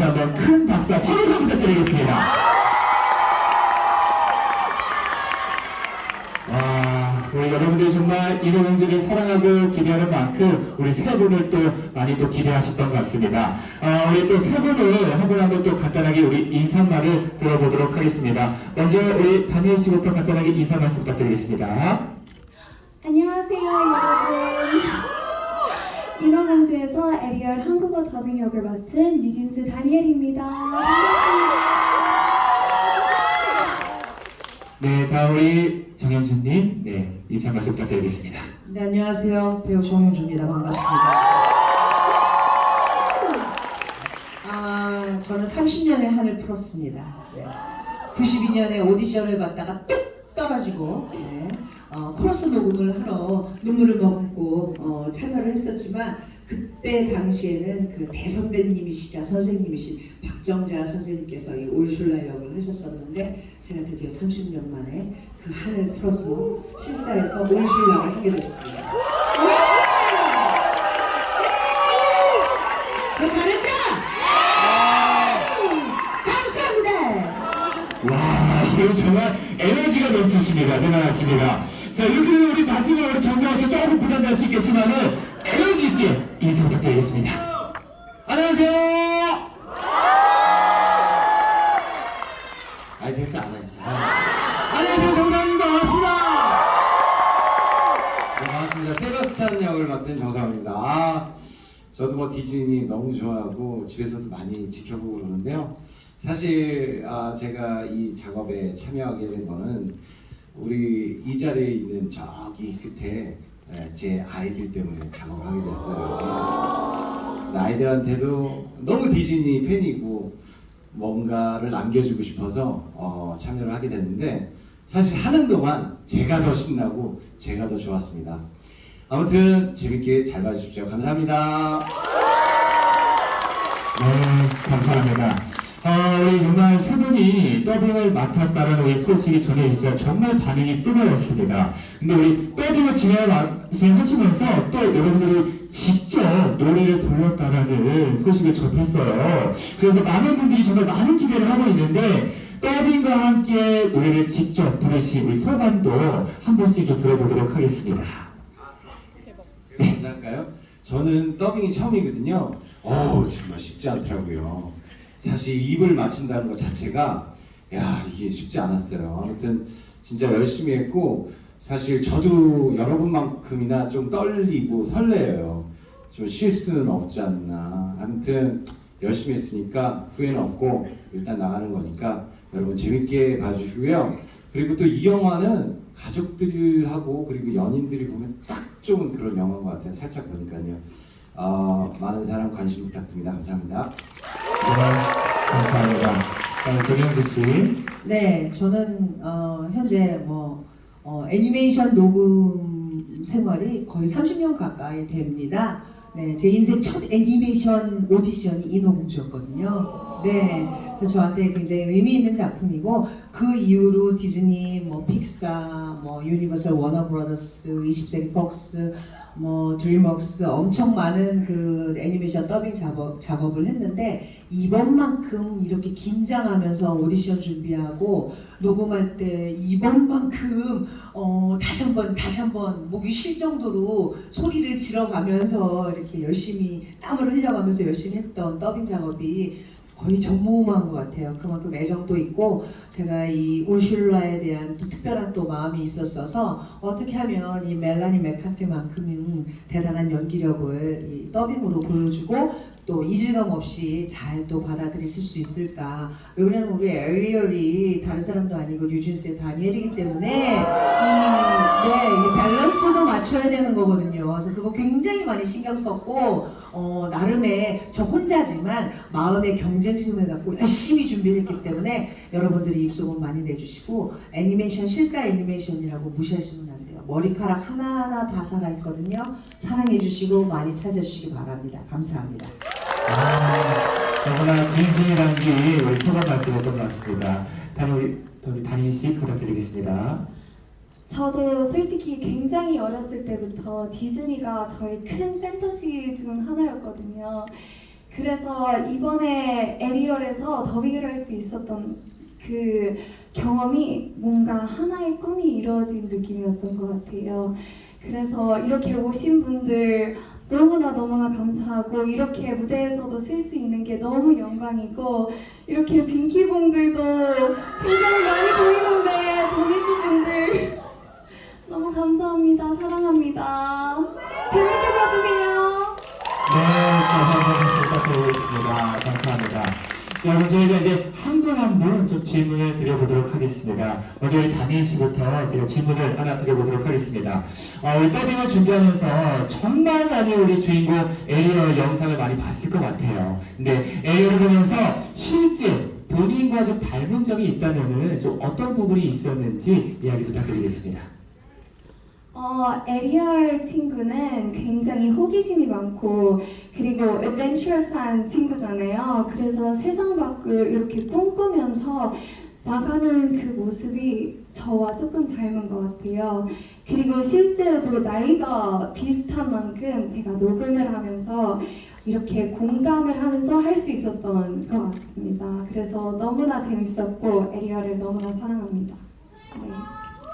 다시 한번 큰 박수와 환호성 부탁드리겠습니다. 와, 우리 여러분들이 정말 인어공주를 사랑하고 기대하는 만큼 우리 세 분을 또 많이 또 기대하셨던 것 같습니다. 아, 우리 또 세 분을 한 분 한 분 또 간단하게 우리 인사말을 들어보도록 하겠습니다. 먼저 우리 다니엘 씨부터 간단하게 인사 말씀 부탁드리겠습니다. 안녕하세요, 여러분. 인어공주에서 에리얼 한국어 더빙 역을 맡은 유진스 다니엘입니다. 네, 다음 우리 정영준님, 네, 인사 말씀 부탁드리겠습니다. 네, 안녕하세요. 배우 정윤주입니다. 반갑습니다. 아, 저는 30년의 한을 풀었습니다. 네. 92년에 오디션을 받다가 뚝 떨어지고, 네. 어, 코러스 녹음을 하러 눈물을 머금고 어, 참여를 했었지만, 그때 당시에는 그 대선배님이시자 선생님이신 박정자 선생님께서 이 올슐라 역을 하셨었는데, 제가 드디어 30년 만에 그 한을 풀어서 실사에서 올슐라를 하게 됐습니다. 저 잘했죠? 감사합니다. 와, 이거 정말 에너지가 넘치십니다. 대단하십니다. 자, 이렇게 되면 우리 마지막으로 정상훈 씨 조금 부담될 수 있겠지만은 에너지 있게 인사 부탁드리겠습니다. 안녕하세요! 아니 됐어 안 해. 안녕하세요, 정상훈입니다. 반갑습니다. 네, 반갑습니다. 세바스찬 역을 맡은 정상입니다. 아, 저도 뭐 디즈니 너무 좋아하고 집에서도 많이 지켜보고 그러는데요. 사실 아, 제가 이 작업에 참여하게 된 거는 우리 이 자리에 있는 저기 끝에 예, 제 아이들 때문에 작업을 하게 됐어요. 아이들한테도 너무 디즈니 팬이고 뭔가를 남겨주고 싶어서 어, 참여를 하게 됐는데 사실 하는 동안 제가 더 신나고 제가 더 좋았습니다. 아무튼 재밌게 잘 봐주십시오. 감사합니다. 네, 감사합니다. 어, 우리 정말 세 분이 더빙을 맡았다는 우리 소식이 전해지자 정말 반응이 뜨거웠습니다. 근데 우리 더빙을 진행하시면서 또 여러분들이 직접 노래를 불렀다는 소식을 접했어요. 그래서 많은 분들이 정말 많은 기대를 하고 있는데 더빙과 함께 노래를 직접 부르신 우리 소감도 한 번씩 좀 들어보도록 하겠습니다. 제가 먼저 할까요? 저는 더빙이 처음이거든요. 어우 정말 쉽지 않더라고요. 사실 입을 맞춘다는 것 자체가 야 이게 쉽지 않았어요. 아무튼 진짜 열심히 했고 사실 저도 여러분만큼이나 좀 떨리고 설레요. 좀 실수는 없지 않나. 아무튼 열심히 했으니까 후회는 없고 일단 나가는 거니까 여러분 재밌게 봐주시고요. 그리고 또 이 영화는 가족들하고 그리고 연인들이 보면 딱 좋은 그런 영화인 것 같아요. 살짝 보니까요. 어, 많은 사랑 관심 부탁드립니다. 감사합니다. 네, 감사합니다. 어, 조경주 씨. 네, 저는 어, 현재 뭐 어, 애니메이션 녹음 생활이 거의 30년 가까이 됩니다. 네, 제 인생 첫 애니메이션 오디션이 인어공주였거든요. 네, 그래서 저한테 굉장히 의미 있는 작품이고 그 이후로 디즈니, 뭐 픽사, 뭐 유니버설, 워너브라더스, 20세기 폭스, 뭐 드림웍스 엄청 많은 그 애니메이션 더빙 작업, 작업을 했는데 이번만큼 이렇게 긴장하면서 오디션 준비하고 녹음할 때 이번만큼 어, 다시 한번 다시 한번 목이 쉴 정도로 소리를 질러가면서 이렇게 열심히 땀을 흘려가면서 열심히 했던 더빙 작업이 거의 전무후무한 것 같아요. 그만큼 애정도 있고 제가 이 울슐라에 대한 또 특별한 또 마음이 있었어서 어떻게 하면 이 멜라니 맥카티만큼은 대단한 연기력을 이 더빙으로 보여주고 또 이질감 없이 잘 또 받아들이실 수 있을까? 왜 그러냐면 우리 에리얼이 다른 사람도 아니고 뉴진스의 다니엘이기 때문에 이, 맞춰야 되는 거거든요. 그래서 그거 굉장히 많이 신경 썼고 어, 나름의 저 혼자지만 마음의 경쟁심을 갖고 열심히 준비를 했기 때문에 여러분들이 입소문 많이 내주시고 애니메이션 실사 애니메이션이라고 무시하시면 안 돼요. 머리카락 하나하나 다 살아있거든요. 사랑해주시고 많이 찾아주시기 바랍니다. 감사합니다. 아, 정말 진심이 담긴 우리 소감 말씀이었던 것 같습니다. 다니 우리 우리 다니 씨 부탁드리겠습니다. 저도 솔직히 굉장히 어렸을 때부터 디즈니가 저희 큰 판타지 중 하나였거든요. 그래서 이번에 에리얼에서 더빙을 할 수 있었던 그 경험이 뭔가 하나의 꿈이 이루어진 느낌이었던 것 같아요. 그래서 이렇게 오신 분들 너무나 너무나 감사하고 이렇게 무대에서도 쓸 수 있는 게 너무 영광이고 이렇게 빈키봉들도 굉장히 많이 보이는데 보니즈 분들 너무 감사합니다. 사랑합니다. 재밌게 봐주세요. 네, 다시 한번 부탁드리겠습니다. 감사합니다. 여러분 저희가 이제 한 분 한 분 좀 질문을 드려보도록 하겠습니다. 먼저 우리 다니 씨부터 제가 질문을 하나 드려보도록 하겠습니다. 어, 우리 더빙을 준비하면서 정말 많이 우리 주인공 에리얼 영상을 많이 봤을 것 같아요. 근데 에리얼을 보면서 실제 본인과 좀 닮은 점이 있다면은 좀 어떤 부분이 있었는지 이야기 부탁드리겠습니다. 어, 에리얼 친구는 굉장히 호기심이 많고 그리고 애벤처러스한 친구잖아요. 그래서 세상 밖을 이렇게 꿈꾸면서 나가는 그 모습이 저와 조금 닮은 것 같아요. 그리고 실제로도 나이가 비슷한 만큼 제가 녹음을 하면서 이렇게 공감을 하면서 할 수 있었던 것 같습니다. 그래서 너무나 재밌었고 에리얼을 너무나 사랑합니다. 네.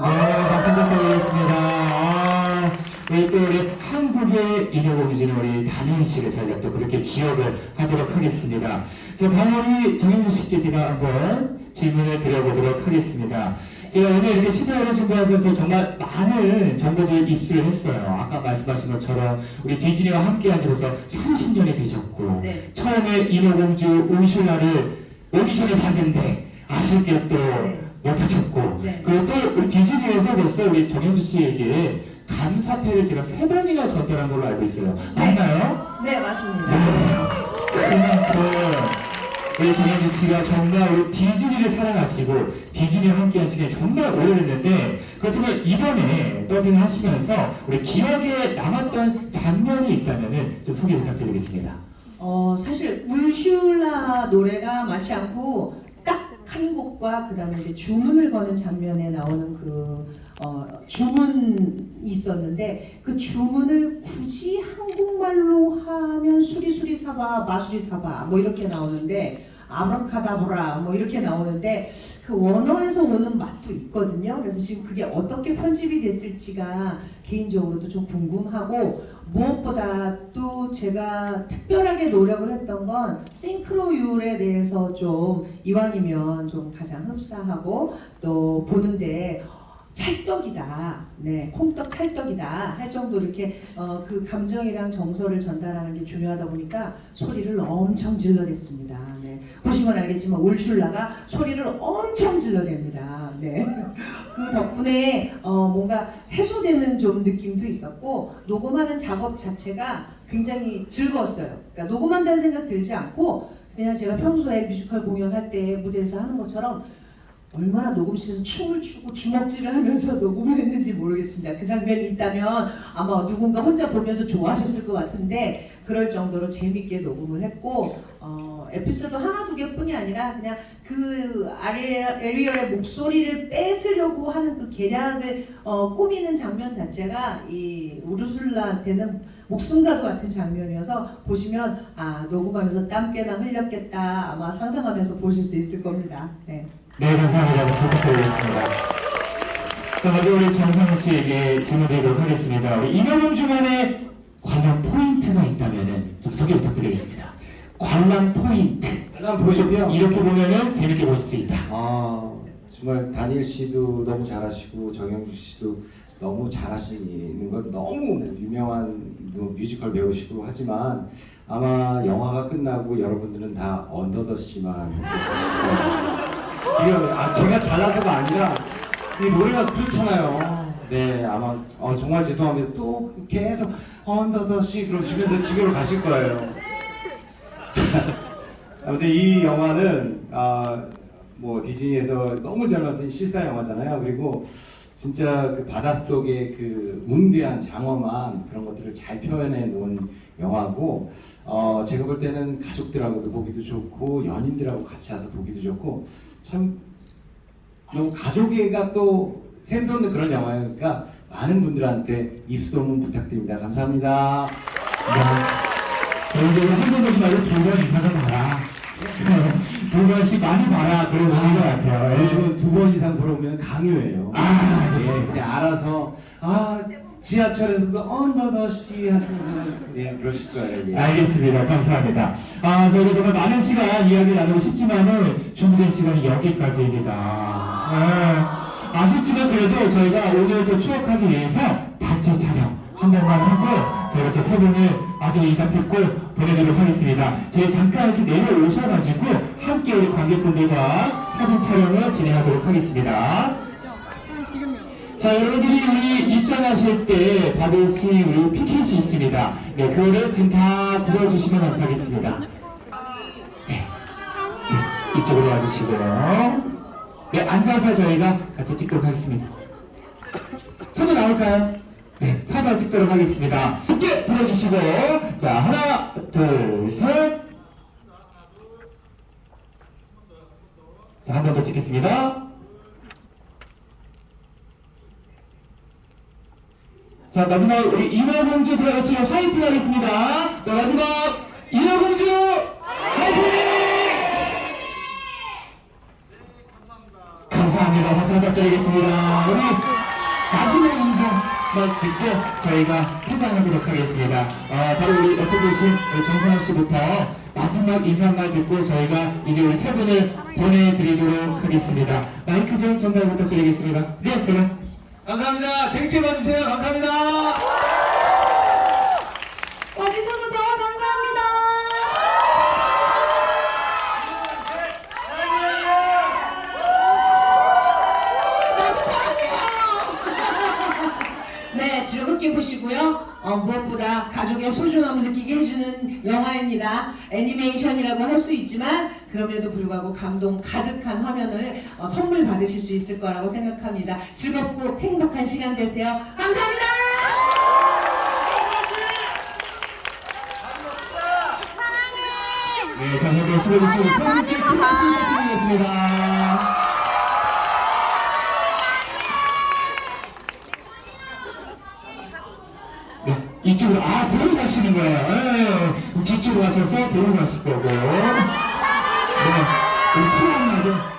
네, 박수 부탁드리겠습니다. 아, 우리 또 우리 한국의 인여공주는 우리 단인 씨를 저희가 또 그렇게 기억을 하도록 하겠습니다. 자, 다음 우리 정현주 씨께 제가 한번 질문을 드려보도록 하겠습니다. 제가 오늘 이렇게 시사회를 준비하면서 정말 많은 정보들 입수를 했어요. 아까 말씀하신 것처럼 우리 디즈니와 함께 하면서 30년이 되셨고, 네. 처음에 인어공주 우슈라를 오디션을 봤는데 아쉽게 또 네. 못하셨고 네. 그리고 또 우리 디즈니에서 벌써 우리 정현주 씨에게 감사패를 제가 세 번이나 전달한 걸로 알고 있어요. 맞나요? 네, 맞습니다. 네. 그만큼 우리 정현주 씨가 정말 우리 디즈니를 사랑하시고 디즈니와 함께 한 시간이 정말 오래됐는데 그렇다면 이번에 더빙을 하시면서 우리 기억에 남았던 장면이 있다면 좀 소개 부탁드리겠습니다. 어 사실 울슈라 노래가 많지 않고 딱 한 곡과 그다음에 이제 주문을 거는 장면에 나오는 그 어, 주문이 있었는데 그 주문을 굳이 한국말로 하면 수리수리 사바 마수리 사바 뭐 이렇게 나오는데 아브라카다브라 뭐 이렇게 나오는데 그 원어에서 오는 맛도 있거든요. 그래서 지금 그게 어떻게 편집이 됐을지가 개인적으로도 좀 궁금하고 무엇보다 또 제가 특별하게 노력을 했던 건 싱크로율에 대해서 좀 이왕이면 좀 가장 흡사하고 또 보는데 찰떡이다. 네, 콩떡 찰떡이다. 할 정도로 이렇게 어, 그 감정이랑 정서를 전달하는 게 중요하다 보니까 소리를 엄청 질러댔습니다. 네. 보시면 알겠지만 울슐라가 소리를 엄청 질러댑니다. 네. 그 덕분에 어, 뭔가 해소되는 좀 느낌도 있었고 녹음하는 작업 자체가 굉장히 즐거웠어요. 그러니까 녹음한다는 생각 들지 않고 그냥 제가 평소에 뮤지컬 공연할 때 무대에서 하는 것처럼 얼마나 녹음실에서 춤을 추고 주먹질을 하면서 녹음을 했는지 모르겠습니다. 그 장면이 있다면 아마 누군가 혼자 보면서 좋아하셨을 것 같은데 그럴 정도로 재밌게 녹음을 했고 어, 에피소드 하나 두 개뿐이 아니라 그냥 그 에리얼의 목소리를 뺏으려고 하는 그 계략을 어, 꾸미는 장면 자체가 이 우르술라한테는 목숨과도 같은 장면이어서 보시면 아 녹음하면서 땀 꽤나 흘렸겠다 아마 상상하면서 보실 수 있을 겁니다. 네. 네, 감사합니다. 부탁드리겠습니다. 자, 먼저 우리 정상 씨에게 질문 드리도록 하겠습니다. 우리 임영웅주만의 관람 포인트가 있다면 좀 소개 부탁드리겠습니다. 관람 포인트. 일단 보시고요. 이렇게 보면은 재밌게 볼 수 있다. 아 정말 다니엘 씨도 너무 잘하시고 정영주 씨도 너무 잘하시는 건 너무 유명한 뭐 뮤지컬 배우시고 하지만 아마 영화가 끝나고 여러분들은 다 언더더 씨만 아 제가 잘나서가 아니라 이 노래가 그렇잖아요. 네 아마 어, 정말 죄송합니다. 또 계속 언더더 씨 그러시면서 집으로 가실 거예요. 아무튼 이 영화는 아, 뭐 디즈니에서 너무 잘 만든 실사 영화잖아요. 그리고 진짜 그 바닷속의 그 웅대한 장엄한 그런 것들을 잘 표현해 놓은 영화고 어, 제가 볼 때는 가족들하고도 보기도 좋고 연인들하고 같이 와서 보기도 좋고 참 너무 가족애가 또 샘솟는 그런 영화니까 많은 분들한테 입소문 부탁드립니다. 감사합니다. 네. 여러분들 한번 보지 말고 두 번 이상은 봐라. 두 번씩 많이 봐라. 그런 의미인 것 같아요. 예. 요즘은 두 번 이상 보러 오면 강요해요. 아, 예. 그냥 알아서 아 지하철에서도 언더더시 하시면서 예 그러실 거예요. 예. 알겠습니다. 감사합니다. 아, 저희가 정말 많은 시간 이야기 나누고 싶지만은 준비된 시간이 여기까지입니다. 아, 아쉽지만 그래도 저희가 오늘도 추억하기 위해서 단체 촬영 한 번만 하고 저희 이렇게 세 분을 아주 인사 듣고 보내드리도록 하겠습니다. 저희 잠깐 이렇게 우리 관객분들과 사진 촬영을 진행하도록 하겠습니다. 자, 여러분들이 우리 입장하실 때 받으신 우리 피켓이 있습니다. 네, 그거를 지금 다 들어주시면 감사하겠습니다. 네. 네, 이쪽으로 와주시고요. 네, 앉아서 저희가 같이 찍도록 하겠습니다. 손이 나올까요? 네, 사진 찍도록 하겠습니다. 함께 들어주시고, 자, 하나, 둘, 셋. 자, 한 번 더 찍겠습니다. 자 마지막 우리 인어공주 제가 같이 화이팅 하겠습니다. 자 마지막 인어공주 화이팅! 감사합니다. 박수 부탁드리겠습니다. 우리 마지막 인사만 듣고 저희가 퇴장하도록 하겠습니다. 어, 바로 우리 옆에 계신 정선호 씨부터 마지막 인사말 듣고 저희가 이제 우리 세 분을 보내드리도록 하겠습니다. 마이크 좀 전달 부탁드리겠습니다. 네, 제가 감사합니다. 재밌게 봐주세요. 감사합니다. 와주셔서 정말 감사합니다. 나도 사랑해요. 네, 즐겁게 보시고요. 어, 무엇보다 가족의 소중함을 느끼게 해주는 애니메이션이라고 할 수 있지만 그럼에도 불구하고 감동 가득한 화면을 어, 선물 받으실 수 있을 거라고 생각합니다. 즐겁고 행복한 시간 되세요. 감사합니다. 네, 다시 한번 수고해주신 서울께 큰 박수 부탁드리겠습니다. 이쪽으로 아 보러 가시는 거예요. 예, 예. 뒤쪽으로 가셔서 보러 가실 거고. 네, 우리 티안 나게.